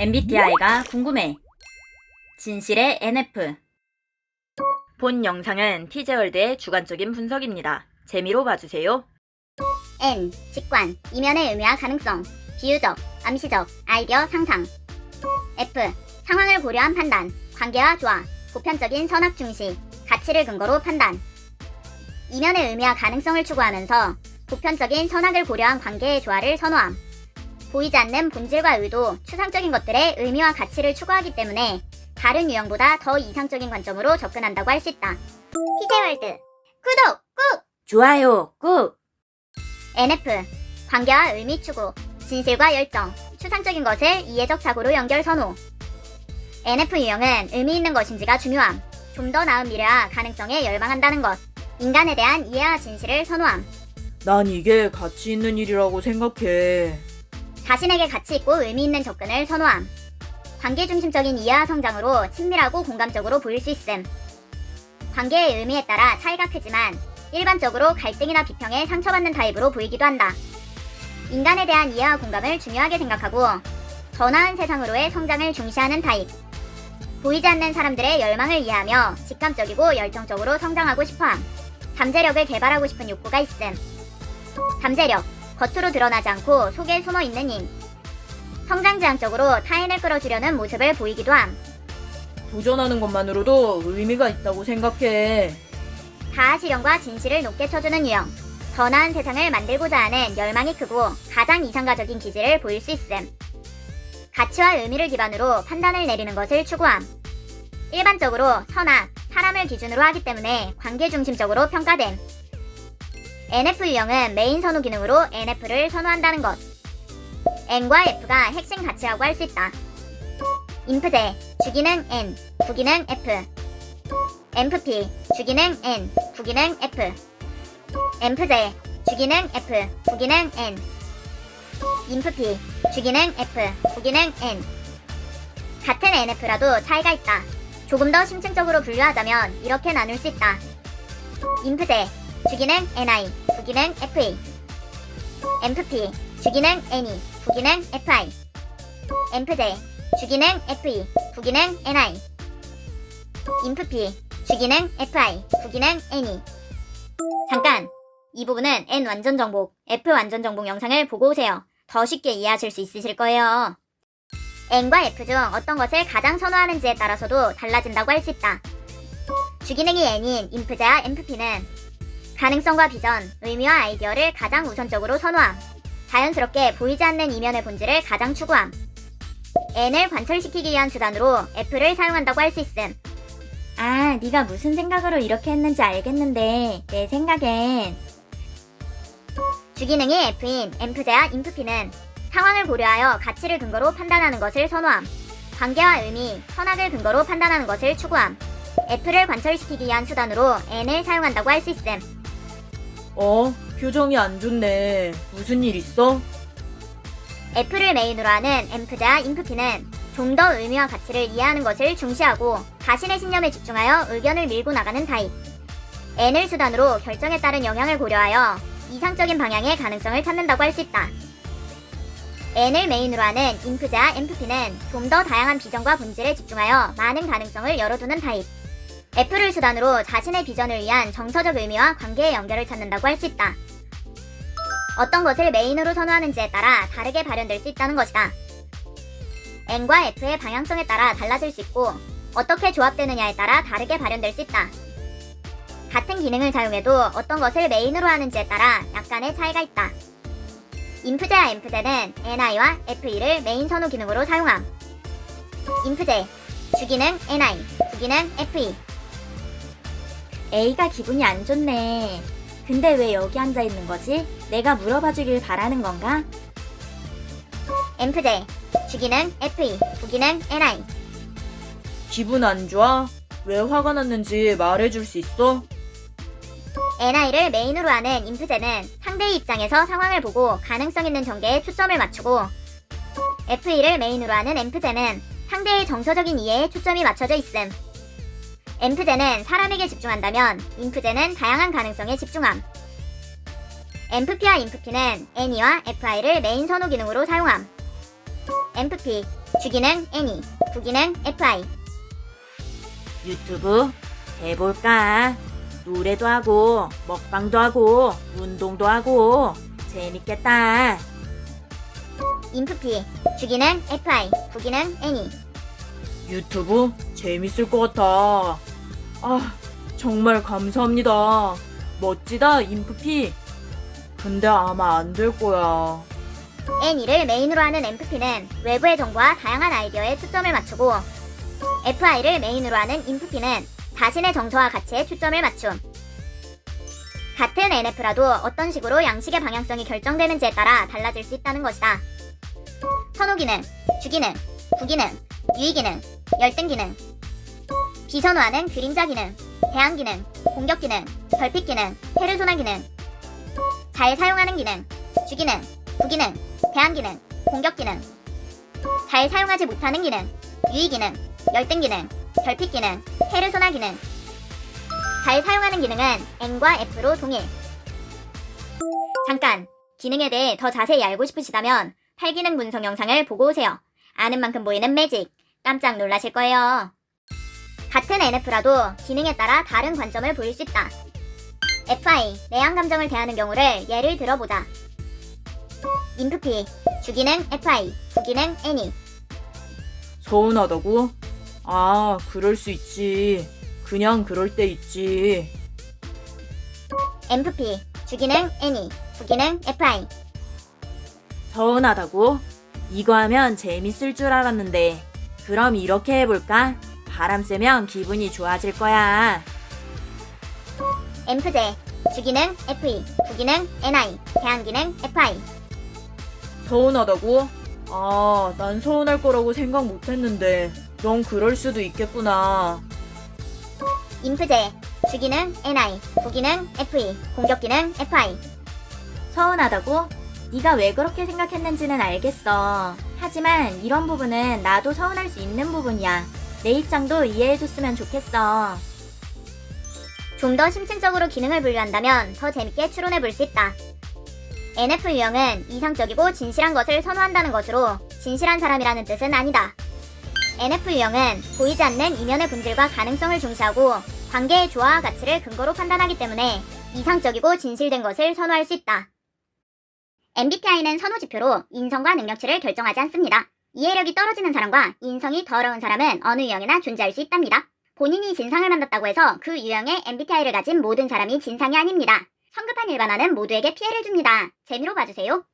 MBTI가 궁금해. 진실의 NF. 본 영상은 티제월드의 주관적인 분석입니다. 재미로 봐주세요. N. 직관, 이면의 의미와 가능성, 비유적, 암시적, 아이디어 상상. F. 상황을 고려한 판단, 관계와 조화, 보편적인 선악 중시, 가치를 근거로 판단. 이면의 의미와 가능성을 추구하면서 보편적인 선악을 고려한 관계의 조화를 선호함. 보이지 않는 본질과 의도, 추상적인 것들의 의미와 가치를 추구하기 때문에 다른 유형보다 더 이상적인 관점으로 접근한다고 할 수 있다. 피제월드 구독 꾹! 좋아요, 꾹! NF 관계와 의미 추구, 진실과 열정, 추상적인 것을 이해적 사고로 연결 선호. NF 유형은 의미 있는 것인지가 중요함. 좀 더 나은 미래와 가능성에 열망한다는 것. 인간에 대한 이해와 진실을 선호함. 난 이게 가치 있는 일이라고 생각해. 자신에게 가치 있고 의미 있는 접근을 선호함. 관계 중심적인 이해와 성장으로 친밀하고 공감적으로 보일 수 있음. 관계의 의미에 따라 차이가 크지만 일반적으로 갈등이나 비평에 상처받는 타입으로 보이기도 한다. 인간에 대한 이해와 공감을 중요하게 생각하고 더 나은 세상으로의 성장을 중시하는 타입. 보이지 않는 사람들의 열망을 이해하며 직감적이고 열정적으로 성장하고 싶어함. 잠재력을 개발하고 싶은 욕구가 있음. 잠재력. 겉으로 드러나지 않고 속에 숨어 있는 힘. 성장 지향적으로 타인을 끌어주려는 모습을 보이기도 함. 도전하는 것만으로도 의미가 있다고 생각해. 자아 실현과 진실을 높게 쳐주는 유형. 더 나은 세상을 만들고자 하는 열망이 크고 가장 이상가적인 기질을 보일 수 있음. 가치와 의미를 기반으로 판단을 내리는 것을 추구함. 일반적으로 선악, 사람을 기준으로 하기 때문에 관계 중심적으로 평가됨. NF 유형은 메인 선호 기능으로 NF를 선호한다는 것. N과 F가 핵심 가치라고 할 수 있다. 인프제, 주기능 N, 부기능 F. MFP, 주기능 N, 부기능 F. 엠프제, 주기능 F, 부기능 N. 인프피, 주기능 F, 부기능 N. 같은 NF라도 차이가 있다. 조금 더 심층적으로 분류하자면 이렇게 나눌 수 있다. 인프제, 주기능 NI, 부기능 FA. 엠프피, 주기능 NE, 부기능 FI. 엠프제, 주기능 FE, 부기능 NI. 인프피, 주기능 FI, 부기능 NE. 잠깐! 이 부분은 N 완전 정복, F 완전 정복 영상을 보고 오세요. 더 쉽게 이해하실 수 있으실 거예요. N과 F 중 어떤 것을 가장 선호하는지에 따라서도 달라진다고 할 수 있다. 주기능이 N인 인프제와 MFP는 가능성과 비전, 의미와 아이디어를 가장 우선적으로 선호함. 자연스럽게 보이지 않는 이면의 본질을 가장 추구함. N을 관철시키기 위한 수단으로 F를 사용한다고 할 수 있음. 아, 네가 무슨 생각으로 이렇게 했는지 알겠는데 내 생각엔 주기능이 F인 엠프제와 인프피는 상황을 고려하여 가치를 근거로 판단하는 것을 선호함. 관계와 의미, 선악을 근거로 판단하는 것을 추구함. F를 관철시키기 위한 수단으로 N을 사용한다고 할 수 있음. 어? 표정이 안 좋네. 무슨 일 있어? F를 메인으로 하는 엠프제와 인프피는 좀 더 의미와 가치를 이해하는 것을 중시하고 자신의 신념에 집중하여 의견을 밀고 나가는 타입. N을 수단으로 결정에 따른 영향을 고려하여 이상적인 방향의 가능성을 찾는다고 할 수 있다. N을 메인으로 하는 인프제와 MFP는 좀 더 다양한 비전과 본질에 집중하여 많은 가능성을 열어두는 타입. F를 수단으로 자신의 비전을 위한 정서적 의미와 관계의 연결을 찾는다고 할 수 있다. 어떤 것을 메인으로 선호하는지에 따라 다르게 발현될 수 있다는 것이다. N과 F의 방향성에 따라 달라질 수 있고 어떻게 조합되느냐에 따라 다르게 발현될 수 있다. 같은 기능을 사용해도 어떤 것을 메인으로 하는지에 따라 약간의 차이가 있다. 인프제와 엠프제는 NI와 FE를 메인 선호 기능으로 사용함. 인프제, 주기능 NI, 부기능 FE. A가 기분이 안 좋네. 근데 왜 여기 앉아 있는 거지? 내가 물어봐 주길 바라는 건가? 엠프제, 주기능 FE, 부기능 NI. 기분 안 좋아? 왜 화가 났는지 말해줄 수 있어? NI를 메인으로 하는 인프제는 상대의 입장에서 상황을 보고 가능성 있는 전개에 초점을 맞추고 FE를 메인으로 하는 엠프제는 상대의 정서적인 이해에 초점이 맞춰져 있음. 엠프제는 사람에게 집중한다면 인프제는 다양한 가능성에 집중함. 엠프피와 인프피는 NE와 FI를 메인 선호 기능으로 사용함. MFP, 주기능 Any, 부기능 FI. 유튜브 해볼까? 노래도 하고 먹방도 하고 운동도 하고 재밌겠다. 인프피, 주기능 FI, 부기능 Any. 유튜브 재밌을 것 같아. 아, 정말 감사합니다. 멋지다, 인프피. 근데 아마 안 될 거야. Any를 메인으로 하는 MFP는 외부의 정보와 다양한 아이디어에 초점을 맞추고 FI를 메인으로 하는 인프피는 자신의 정서와 가치에 초점을 맞춤. 같은 NF라도 어떤 식으로 양식의 방향성이 결정되는지에 따라 달라질 수 있다는 것이다. 선호기능, 주기능, 부기능, 유의기능, 열등기능, 비선호하는 그림자 기능, 대항 기능, 공격 기능, 결핍 기능, 페르소나 기능, 잘 사용하는 기능, 주기능, 부기능, 대항 기능, 공격 기능, 잘 사용하지 못하는 기능, 유의 기능, 열등 기능, 결핍 기능, 페르소나 기능. 잘 사용하는 기능은 N과 F로 동일. 잠깐! 기능에 대해 더 자세히 알고 싶으시다면 8기능 분석 영상을 보고 오세요. 아는 만큼 보이는 매직. 깜짝 놀라실 거예요. 같은 NF라도 기능에 따라 다른 관점을 보일 수 있다. FI, 내향 감정을 대하는 경우를 예를 들어보자. 인프피, 주기능 FI, 부기능 Any. 서운하다고? 아, 그럴 수 있지. 그냥 그럴 때 있지. MFP, 주기능 Any, 부기능 FI. 서운하다고? 이거 하면 재밌을 줄 알았는데. 그럼 이렇게 해볼까? 바람 쐬면 기분이 좋아질 거야. 엠프제, 주기능 FE, 부기능 NI, 대항기능 FI. 서운하다고? 아, 난 서운할 거라고 생각 못 했는데. 넌 그럴 수도 있겠구나. 인프제, 주기능 NI, 부기능 FE, 공격기능 FI. 서운하다고? 네가 왜 그렇게 생각했는지는 알겠어. 하지만 이런 부분은 나도 서운할 수 있는 부분이야. 내 입장도 이해해줬으면 좋겠어. 좀 더 심층적으로 기능을 분류한다면 더 재밌게 추론해 볼 수 있다. NF 유형은 이상적이고 진실한 것을 선호한다는 것으로 진실한 사람이라는 뜻은 아니다. NF 유형은 보이지 않는 이면의 본질과 가능성을 중시하고 관계의 조화와 가치를 근거로 판단하기 때문에 이상적이고 진실된 것을 선호할 수 있다. MBTI는 선호 지표로 인성과 능력치를 결정하지 않습니다. 이해력이 떨어지는 사람과 인성이 더러운 사람은 어느 유형이나 존재할 수 있답니다. 본인이 진상을 만났다고 해서 그 유형의 MBTI를 가진 모든 사람이 진상이 아닙니다. 성급한 일반화는 모두에게 피해를 줍니다. 재미로 봐주세요.